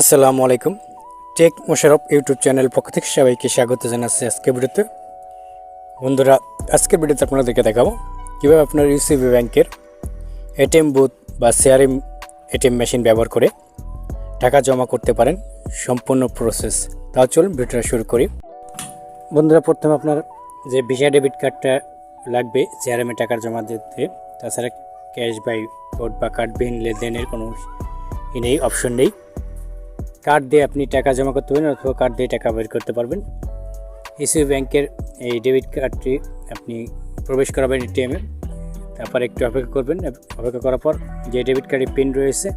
আসসালামু আলাইকুম। Take Mosharraf YouTube channel পক্ষ থেকে সবাইকে স্বাগত জানাচ্ছি আজকে ভিডিওতে। বন্ধুরা, আজকের ভিডিওতে আপনাদেরকে দেখাবো কীভাবে আপনার ইউসিবি ব্যাংকের এটিএম বুথ বা সিআরএম এটিএম মেশিন ব্যবহার করে টাকা জমা করতে পারেন। সম্পূর্ণ প্রসেস। তাও চলুন ভিডিওটা শুরু করি। বন্ধুরা, প্রথমে আপনার যে ভিসা ডেবিট কার্ডটা লাগবে, সিআরএমে টাকা জমা দিতে। তাছাড়া ক্যাশ বাই কোড বা কার্ডবিহীন লেনদেনের কোনো ই নেই, অপশন নেই। কার্ড দিয়ে আপনি টাকা জমা করতে পারবেন অথবা কার্ড দিয়ে টাকা বের করতে পারবেন। ইসিবি ব্যাংকের এই ডেবিট কার্ডটি আপনি প্রবেশ করাবেন এটিএমে তারপর একটু অপেক্ষা করবেন। অপেক্ষা করার পর যে ডেবিট কার্ডের পিন রয়েছে,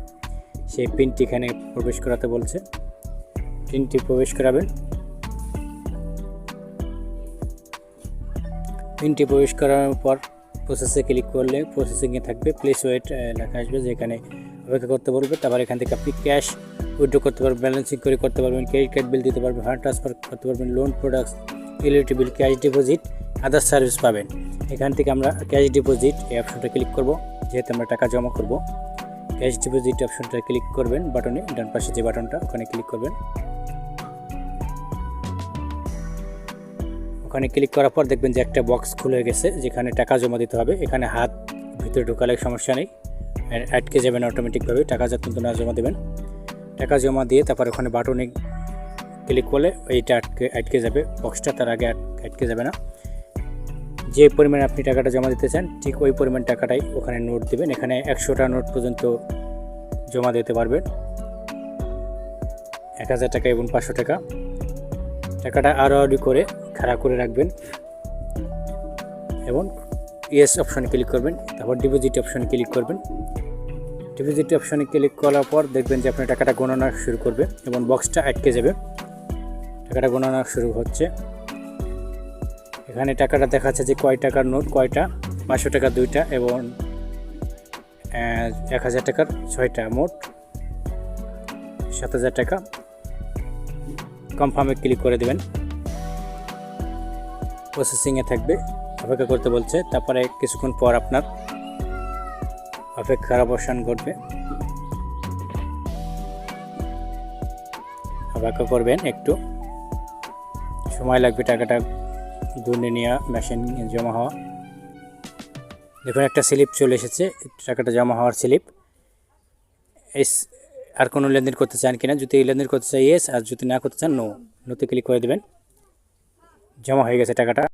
সেই পিনটি এখানে প্রবেশ করাতে বলছে। পিনটি প্রবেশ করাবেন। পিনটি প্রবেশ করার পর প্রসেসে ক্লিক করলে প্রসেসিংয়ে থাকবে। প্লেস ওয়েট লেখা আসবে যেখানে অপেক্ষা করতে বলবে, তারপর এখান থেকে আপনি ক্যাশ উইড্রো করতে পারবেন ব্যালেন্সিং করে করতে পারবেন ক্রেডিট কার্ড বিল দিতে পারবেন ফান্ড ট্রান্সফার করতে পারবেন loan products electric bill cash deposit other service পাবেন। এখান থেকে আমরা ক্যাশ ডিপোজিট এই অপশনটা ক্লিক করব, যেহেতু আমরা টাকা জমা করব। ক্যাশ ডিপোজিট অপশনটা ক্লিক করবেন বাটনে ডান পাশে যে বাটনটা ওখানে ক্লিক করবেন। ওখানে ক্লিক করার পর দেখবেন যে একটা বক্স খুলে গেছে, যেখানে টাকা জমা দিতে হবে, এখানে হাত ভিতরে ঢোকালে সমস্যা নেই। আটকে যাবেন অটোমেটিকভাবে টাকা যা কিন্তু না জমা দেবেন। টাকা জমা দিয়ে তারপর ওখানে বাটনে ক্লিক করলে এইটা আটকে আটকে যাবে। বক্সটা তার আগে আটকে যাবে না। যে পরিমাণে আপনি টাকাটা জমা দিতে চান, ঠিক ওই পরিমাণ টাকাটাই ওখানে নোট দেবেন। এখানে একশোটা নোট পর্যন্ত জমা দিতে পারবেন। এক হাজার টাকা এবং পাঁচশো টাকা। টাকাটা আরও করে খাড়া করে রাখবেন। এবং ইয়েস অপশনে ক্লিক করবেন, তারপর ডিপোজিট অপশনে ক্লিক করবেন। ডিপোজিট অপশানে ক্লিক করার পর দেখবেন যে আপনার টাকাটা গণনা শুরু করবে এবং বক্সটা আটকে যাবে। টাকাটা গণনা শুরু হচ্ছে। এখানে টাকাটা দেখাচ্ছে যে কয় টাকার নোট, কয়টা? পাঁচশো টাকা, দুইটা এবং এক হাজার টাকার ছয়টা মোট সাত হাজার টাকা। কনফার্মে ক্লিক করে দেবেন। প্রসেসিংয়ে থাকবে। অপেক্ষা করতে বলছে, তারপরে কিছুক্ষণ পর আপনার অপেক্ষার অবসান ঘটবে। অপেক্ষা করবেন একটু। সময় লাগবে টাকাটা গুনে নেওয়া, মেশিন জমা হওয়া। দেখুন, একটা স্লিপ চলে এসেছে, টাকাটা জমা হওয়ার স্লিপ। এস, আর কোনো লেনদেন করতে চান কিনা, যদি লেনদেন করতে চাই ইয়েস আর যদি না করতে চান নো নোতে ক্লিক করে দেবেন। জমা হয়ে গেছে টাকাটা।